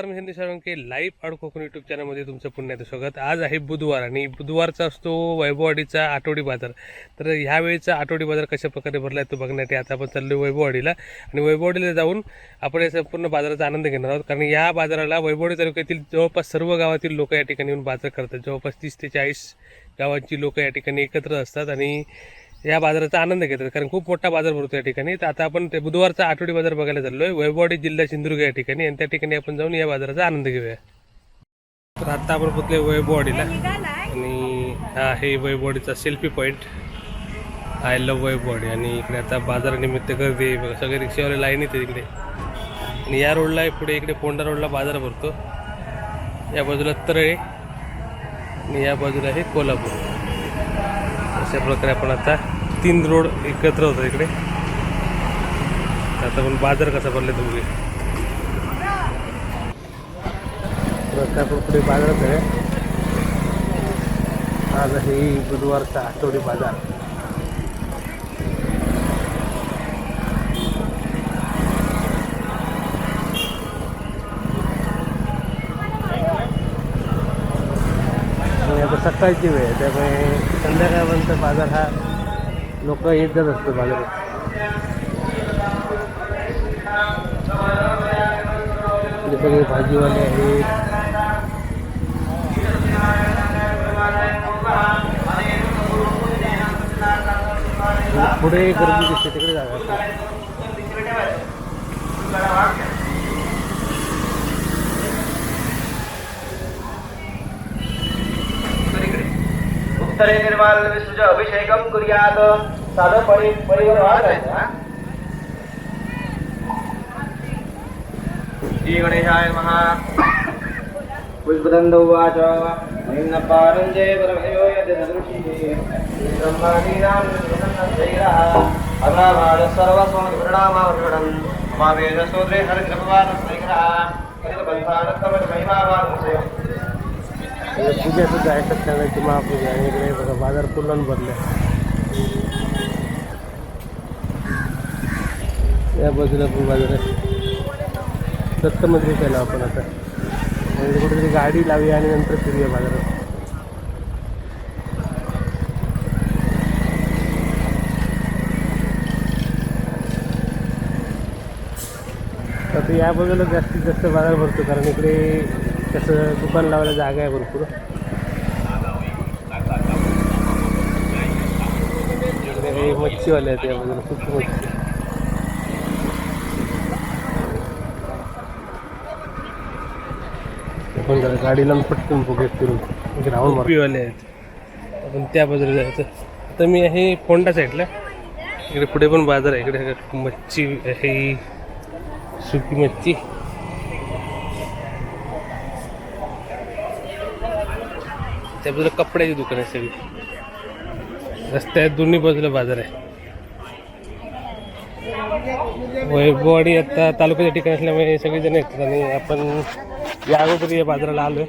नमस्कार मी संदेश साळुंके लाईव्ह आड कोकण युट्यूब चॅनलमध्ये तुमचं पुन्हा एकदा स्वागत. आज आहे बुधवार आणि बुधवारचा असतो वैभववाडीचा आठवडी बाजार. तर ह्यावेळीचा आठवडी बाजार कशा प्रकारे भरला आहे तो बघण्यासाठी आता आपण चाललो वैभववाडीला. आणि वैभववाडीला जाऊन आपण या संपूर्ण बाजाराचा आनंद घेणार आहोत. कारण या बाजाराला वैभववाडी तालुक्यातील जवळपास सर्व गावातील लोक या ठिकाणी येऊन बाजार करतात. जवळपास तीस ते चाळीस गावांची लोक या ठिकाणी एकत्र असतात. आणि या बाजाराचा आनंद घेतात. कारण खूप मोठा बाजार भरतो या ठिकाणी. तर आता आपण ते बुधवारचा आठवडी बाजार बघायला चाललो आहे वैभववाडी जिल्हा सिंधुदुर्ग या ठिकाणी. आणि त्या ठिकाणी आपण जाऊन या बाजाराचा आनंद घेऊया. तर आता आपण पोचले वैभववाडीला. आणि हा आहे वैभववाडीचा selfie point I love Vaibhavwadi. आणि इकडे आता बाजारानिमित्त गर्दी आहे. बघा सगळे रिक्षावाले लाईन येते तिकडे आणि या रोडला आहे पुढे इकडे पोंडा रोडला बाजार भरतो. या बाजूला तरळे. आणि या बाजूला आहे कोल्हापूर. अशा प्रकारे आपण आता तीन रोड एकत्र होतो इकडे. आता आपण बाजार कसा भरले तुम्ही आता आपण पुढे बाजारात आहे. आज हे बुधवारचा आठवडी बाजार. सकाळची वेळ आहे. त्यामुळे संध्याकाळपर्यंत बाजार हा लोक येतच असतो बाजारात. इकडे सगळे भाजीवाले आहेत. पुढे गर्दी दिसते तिकडे जागा उत्तरे निर्माल विसृज अभिषेकम कुर्यात. साधं परि परिवार करायचं श्री गणेशाय महा पुष्पदंड उवाच. निम्न पारंजे परमयो यदृषी ब्रह्मादीनां प्रसन्नशैरः अग्राभाग सर्वस्वमधिप्रणामावधिपडं मा वेदसूत्रे हरिद्रभवानस्वैग्रः हरितबन्धानत्तमज महिमावानस्य म्हणजे पूजा सुद्धा आहे सत्यानाची महापूजा आणि इकडे बघा बाजार पूर्ण भरले. या बाजूला पण बाजार आहे. दत्त मंदिर केलं आपण आता. म्हणजे कुठेतरी गाडी लावूया आणि नंतर फिरूया बाजारात. आता या बाजूला जास्तीत जास्त बाजार भरतो कारण इकडे कसं दुकान लावायला जागा आहे भरपूर. हे मच्छीवाले आहेत या बाजूला खूप मच्छी. आपण जरा गाडीला पटकन बघूयात फिरून ग्राउंड मच्छीवाले आहेत. आपण त्या बाजूला जायचं. आता मी आहे फोंडा साईडला. इकडे पुढे पण बाजार आहे. इकडे मच्छी आहे सुकी मच्छी. त्या बाजूला कपड्याची दुकान आहे सगळी. रस्त्यात दोन्ही बाजूला बाजार आहे. वैभववाडी आता तालुक्याच्या ठिकाणी असल्यामुळे सगळेजण येतात आणि आपण या अगोदर या बाजाराला आलोय.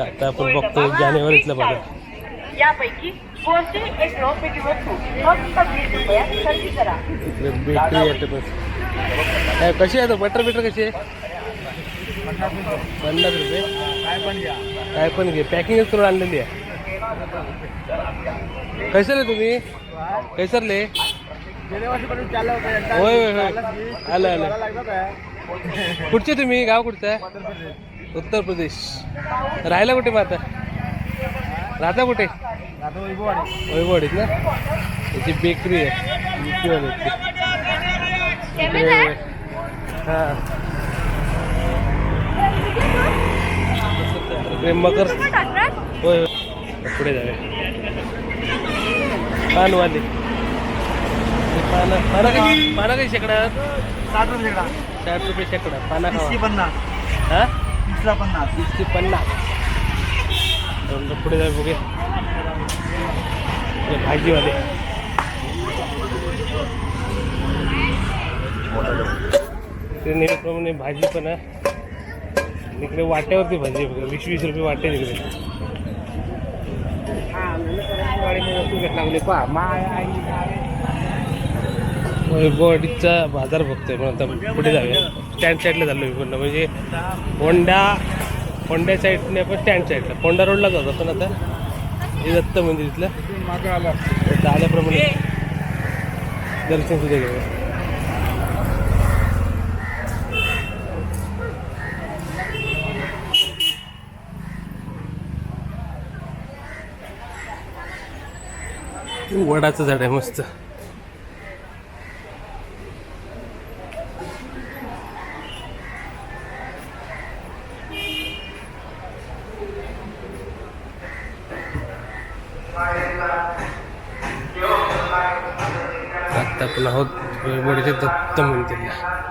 आता आपण बघतो जानेवारीतला बाजार. यापैकी बेकरी येते बस काय कशी आहे तो बटर बिटर कशी आहे? पन्नास रुपये. काय पण घे. पॅकिंगच करून आणलेली आहे. कैसर आहे तुम्ही? कैसरले? होय होय होय. आलं आलं. कुठचे तुम्ही? गाव कुठचं आहे? उत्तर प्रदेश. राहायला कुठे मग आता? राहता कुठे? वैभववाडीत ना? त्याची बेकरी आहे? हां. इकडे मकर होय पुढे जाऊया. पानवाले. पानं पानं पानं कशी शेकडा साठ रुपये शेकडा. साठ रुपये शेकडा. पाना तीसशे खावा. पन्नास. हा? तीसला पन्नास. तीस ते पन्नास. दोन पुढे जाऊ बघे भाजीवाले. ते नेहमीप्रमाणे भाजी पण आहे आणि इकडे वाट्यावरती भाजी वीस वीस रुपये वाटे तिकडे. वैभववाडीचा बाजार बघतोय पण आता पुढे जाऊया. स्टँड साईडला झालो मी पुन्हा म्हणजे होंडा होंड्या साईडने आपण स्टँड साईडला होंडा रोडला जातो आपण आता. हे दत्त मंदिर इथलं. आल्याप्रमाणे दर्शन सुद्धा घेऊया. वडाचं झाड आहे मस्त आता आपण आहोत वडीचे दत्त मंदिरला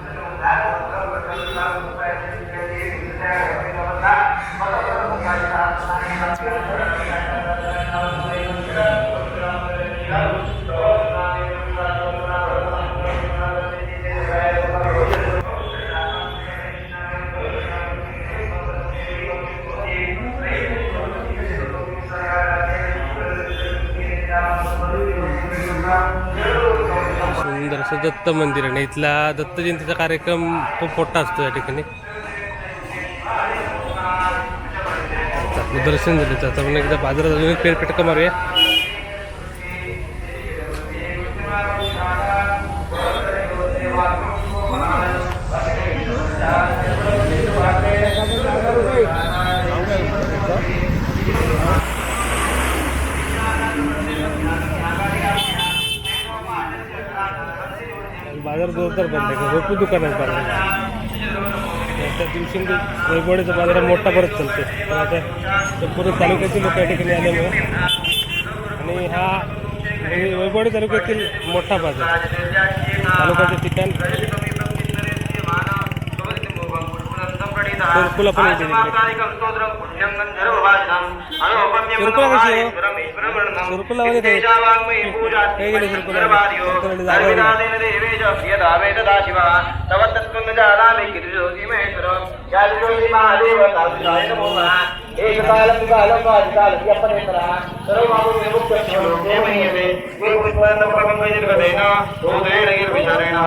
you. असं दत्त मंदिर आहे आणि इथला दत्त जयंतीचा कार्यक्रम खूप मोठा असतो या ठिकाणी. दर्शन झालं तर आता एकदा बाजारात अजून एक फेरफटका मारूया बाजार जोरदार बंद आहे. भरपूर दुकान आहेत बाजार त्या दिवशी म्हणजे वैभवडीचा बाजार मोठा परत चालते. पण आता संपूर्ण तालुक्यातील लोक या ठिकाणी आल्यामुळे आणि हा म्हणजे वैभवडी तालुक्यातील मोठा बाजार तालुक्याचं ठिकाण सुरकुला पण येते सुरकुला कशी ఏకకాలం అధికారం చెప్పలేదురా సర్వమాము విముక్తేన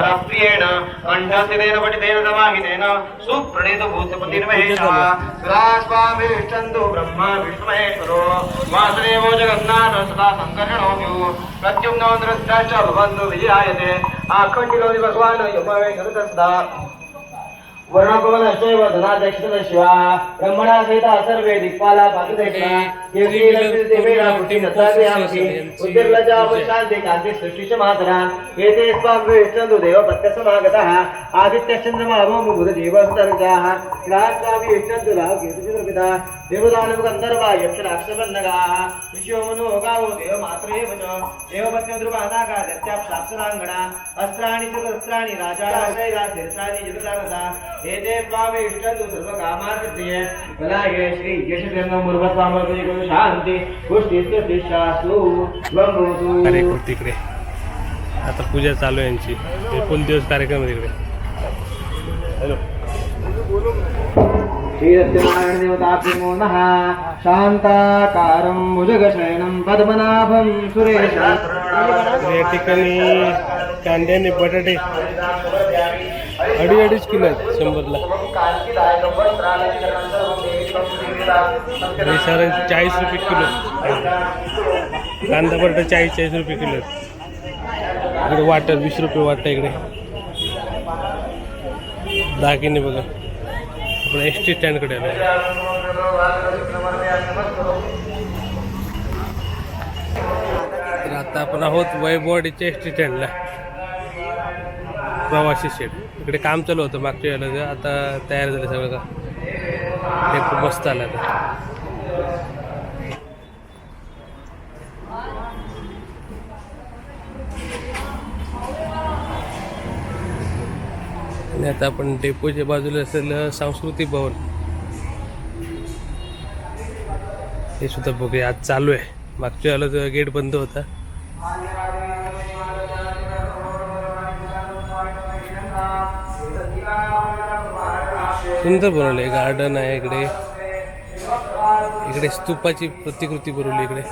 రాష్ట్రీయేణ కంఠస్థితేన పఠితేన సమాహితేన సుప్రణీత భూతపతిర్మహేష స్వామిష్టంతు బ్రహ్మ విష్ణుమహేశ్వరో వాసుదేవో జగన్నాథ సదా సంకర్షణోభ్యు ప్రత్యుమ్నో నృత్యాశ్చ భవంతు విజయాయతే ఆఖండిలో భగవాన్ యుమవే కనుక सदा वर्णपवनश्चैव धनाध्यक्षशिवा ब्रह्मणा सहित सर्वे दिक्पाला पातुदेशा उद्दिर्लजावशान्ति कान्ति सृष्टिश मातरा एते स्वां विष्णु देव प्रत्यसमागतः आदित्यश्चन्द्रमा अभोमु बुधदेव सुतर्गाः ग्राहस्वामी विष्णु लाभ कीर्तिपिता देवदानव गन्धर्वा यक्ष राक्षसन्नगाः ऋषियो मनो गावो देव मात्रे वच देवपत्न्यद्रुवानागा दत्याप्साप्सराङ्गणा अस्त्राणि चतुरस्त्राणि राजा राजैरा तीर्थानि जगदानदा यशचन्द्र मुर्भस्वामी गुरु शान्ति पुष्टिस्य दिशासु त्वं भवतु कार्यक्रम तिकडे. आता पूजा चालू आहे यांची. एकूण दिवस कार्यक्रम आहे तिकडे. हॅलो. श्रीरत्यनारायण देवताभ्यो नमः शान्ताकारं भुजगशयनं पद्मनाभं सुरेशं। या ठिकाणी कांदे आणि बटाटे अडीच अडीच किलो आहेत शंभरला. हे चाळीस रुपये किलो. कांदा बटाटा चाळीस चाळीस रुपये किलो आहेत. इकडे वाटर वीस रुपये वाटतं इकडे. दागिने बघा. आपण एस टी स्टँडकडे आलो तर आता आपण आहोत वैभववाडीच्या एस टी स्टँडला प्रवासी शेड इकडे काम चालू होतं मागच्या वेळेला. आता तयार झालं सगळं का? हे खूप मस्त आलं आता. आणि आता आपण डेपोच्या बाजूला असलेलं सांस्कृतिक भवन. हे सुद्धा बघूया. आज चालू आहे. मागच्या वेळेला गेट बंद होता. सुंदर बनवलं. आहे गार्डन आहे इकडे. इकडे स्तूपाची प्रतिकृती बनवली इकडे.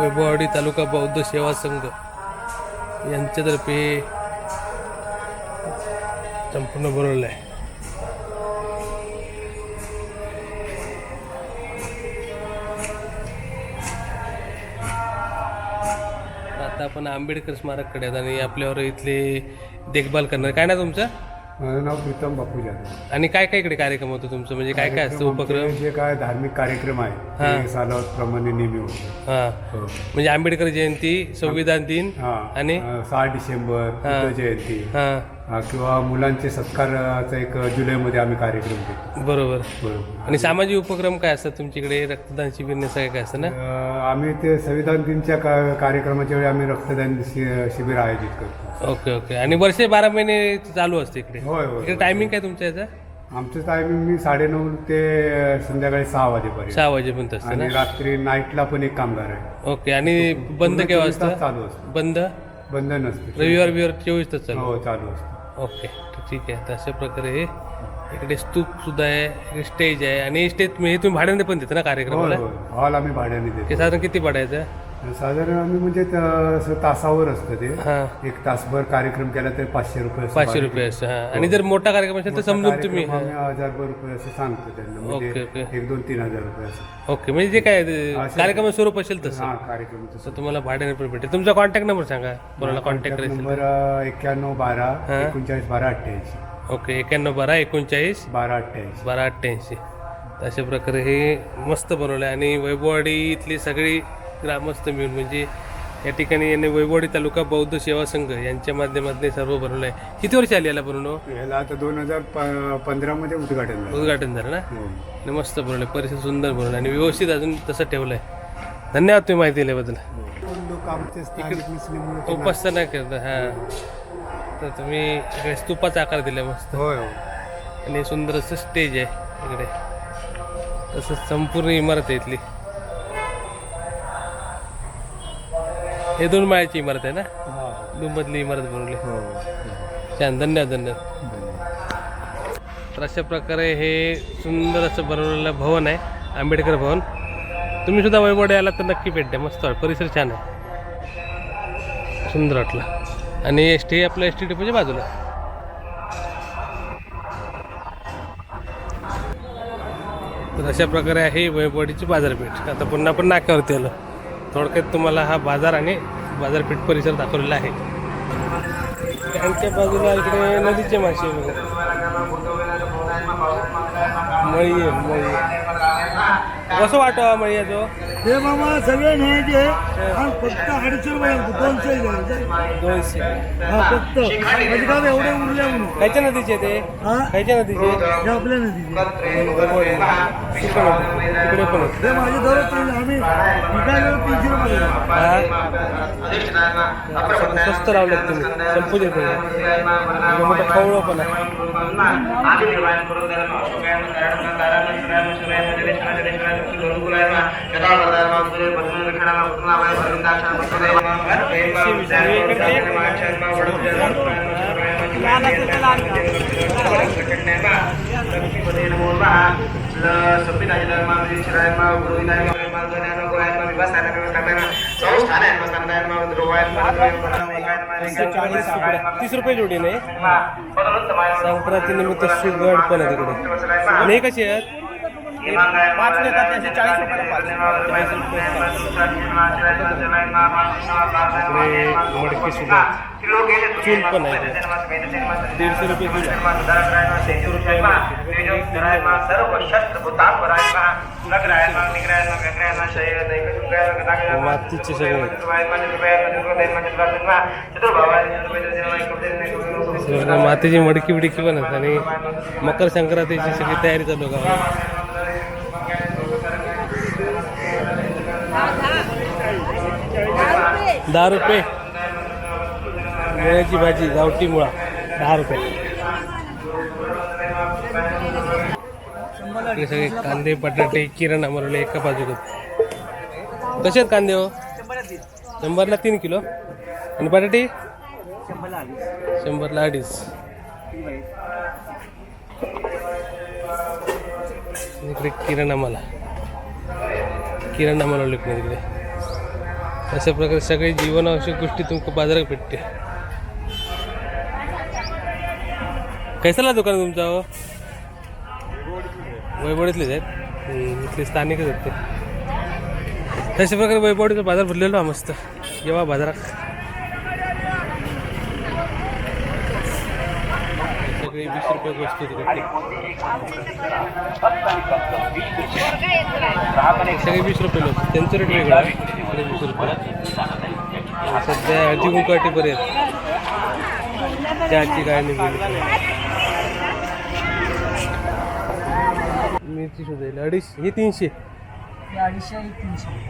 वैभववाडी तालुका बौद्ध सेवा संघ. यांच्यातर्फे संपूर्ण बनवलं आहे. आता आपण आंबेडकर स्मारककडे आहेत आणि आपल्यावर इथले देखभाल करणार. काय ना तुमचं? माझं नाव प्रीतम बापू जाधव. आणि काय काय इकडे कार्यक्रम होतो तुमचं? म्हणजे काय काय असतं उपक्रम? आमचे जे काय धार्मिक कार्यक्रम आहे हां. ते सालावतप्रमाणे नेहमी होतो. हां. हो. म्हणजे आंबेडकर जयंती संविधान दिन हां. आणि अं, सहा डिसेंबर. बुद्ध जयंती. हां, किंवा मुलांचे सत्काराचा एक जुलैमध्ये आम्ही कार्यक्रम घेतो. बरोबर. बरोबर. आणि सामाजिक उपक्रम काय असतात तुमच्याकडे? रक्तदान शिबिर सगळं काय असतं ना? आम्ही ते संविधान दिनच्या का कार्यक्रमाच्या वेळी आम्ही रक्तदान शि- शिबिर आयोजित करतो. Okay okay. आणि वर्षे बारा महिने चालू असते इकडे. होय होय इकडे टायमिंग काय तुमच्या याचा? आमचं टायमिंग मी साडेनऊ ते संध्याकाळी सहा वाजेपर्यंत. सहा वाजेपर्यंत असतं आणि ना? रात्री नाईटला पण एक कामगार आहे. ओके आणि बंद पूर्ण केव्हा चोवीस तास असतं? चालू असतं. बंद? बंद नसते. रविवार बिवार चोवीस तास चालू. हो चालू असतं. ओके ठीक आहे. तर अशा प्रकारे इकडे स्तूप सुद्धा आहे इकडे स्टेज आहे आणि स्टेज म्हणजे तुम्ही भाड्याने पण देता ना कार्यक्रमाला? हॉल आम्ही भाड्याने देतो. साधारण किती पडायचं साधारण आम्ही म्हणजे असं तासावर असतं ते. हां. एक तासभर कार्यक्रम केला तर पाचशे रुपये पाचशे रुपये असं हां. आणि जर मोठा कार्यक्रम असेल तर समजून तुम्ही हजारभर रुपये असं सांगतो त्यांना. म्हणजे. एक दोन तीन हजार रुपये असं. ओके म्हणजे जे काय. कार्यक्रम स्वरूप असेल तसं. कार्यक्रम तसं. तुम्हाला भाड्याने पण भेटेल. तुमचा कॉन्टॅक्ट नंबर सांगा. कोणाला कॉन्टॅक्ट नंबर एक्क्याण्णव बारा हां. एकोणचाळीस बारा अठ्ठ्याऐंशी. ओके एक्याण्णव बारा एकोणचाळीस बारा अठ्ठ्याऐंशी. बारा अठ्ठ्याऐंशी. अशा प्रकारे हे मस्त बनवलं आहे आणि वैभववाडी इथली सगळी ग्रामस्थ मिळून म्हणजे या ठिकाणी यांनी वैभववाडी तालुका बौद्ध सेवा संघ यांच्या माध्यमातून हे सर्व बनवलं आहे. किती वर्ष आली याला बनवणं याला आता दोन हजार पंधरामध्ये उद्घाटन झालं. उद्घाटन झालं ना? हो. आणि मस्त बनवलं परिसर सुंदर बनवलं आणि व्यवस्थित अजून तसं ठेवलं आहे. धन्यवाद तुम्ही माहिती दिल्याबद्दल. लोक आमचे स्थानिक नसल्यामुळे ते उपासना करता हां. तर तुम्ही इकडे स्तूपाचा आकार दिला मस्त. होय होय. आणि सुंदर असं स्टेज आहे इकडे. तसंच संपूर्ण इमारत आहे इथली. हे दोन माळ्याची इमारत आहे ना? हा. दोन मधली इमारत बनवली हो छान धन्यवाद धन्यवाद. तर अशा प्रकारे हे सुंदर असं बनवलेलं भवन आहे आंबेडकर भवन. तुम्ही सुद्धा वैभवडे आला तर नक्की भेट द्या. मस्त वाट परिसर छान आहे. सुंदर वाटलं. आणि एस टी आपल्या एस टी डेपोच्या बाजूला. तर अशा प्रकारे आहे वैभवडीची बाजारपेठ. आता पुन्हा आपण नाक्यावरती आलो. थोडक्यात तुम्हाला हा बाजार आणि बाजारपेठ परिसर दाखवलेला आहे. त्यांच्या बाजूला इकडे नदीचे मासे बघा मळी मळी कसं वाटावा मळी आहे तो हे मामा सगळे न्यायचे आणि फक्त अडीचशे रुपये दोनशे. दोनशे. हा फक्त. म्हणजे काय एवढे उरले म्हणून. खायच्या नदीचे ते? खायच्या नदीचे? हे आपल्या नदीचे. तिकडे पण. हे माझे दररोज तीन- आम्ही विकायला तीनशे रुपये देतो. हा? सगळं स्वस्त तीस रुपये जोडी नाही संक्रांती निमित्त सुगड पण आहे तिकडे. आणि कशी आहेत? पाच त्याचे चाळीस रुपयाला पाच. सुद्धा चूल पण आहे दीडशे रुपये किलो मातीचे सगळे मातीची मडकी बिडकी पण आहेत आणि मकर संक्रांतीची सगळी तयारी चालू का दहा रुपये. मुळ्याची भाजी गावठी मुळा दहा रुपये. हे सगळे कांदे बटाटे किराणा मरवले एका बाजूला. कसे आहेत कांदे हो? शंभरला तीन किलो. आणि बटाटे? शंभरला अडीच. इकडे किराणा मला किराणा मला लिखणे तिकडे अशा प्रकारे सगळे जीवनावश्यक गोष्टी तुमक बाजारात भेटते. कैसाला दुकान तुमचा तुमचं हो? वैभवडीतलेच आहेत? इथले स्थानिकच आहेत ते. तशा प्रकारे वैभवडीचा बाजार भरलेलो हा मस्त. जेव्हा बाजारात. सगळे वीस रुपये वस्तू सगळे वीस रुपये लोक. त्यांचं रेट वेगळं इकडे वीस रुपये सध्या कुंकाटी बरे आहेत चहाची काय नाही मिरची शोधायला. अडीच हे तीनशे.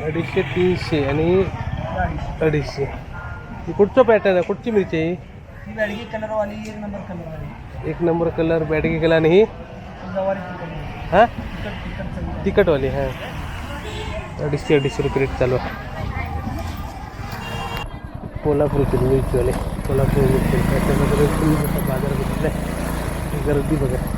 अडीचशे तीनशे आणि अडीचशे. ही कुठचं पॅटर्न आहे? कुठची मिरची आहे ही? बॅडगी एक नंबर कलर एक नंबर कलर बॅटगी कलर आणि ही? हां? तिखटवाली हां. अडीचशे अडीचशे रुपये रेट चालू आहे. कोल्हापूरचे मिरचीवाले कोल्हापूर मिरची त्याच्यामध्ये तुम्ही जसा बाजार बघितला गर्दी बघा.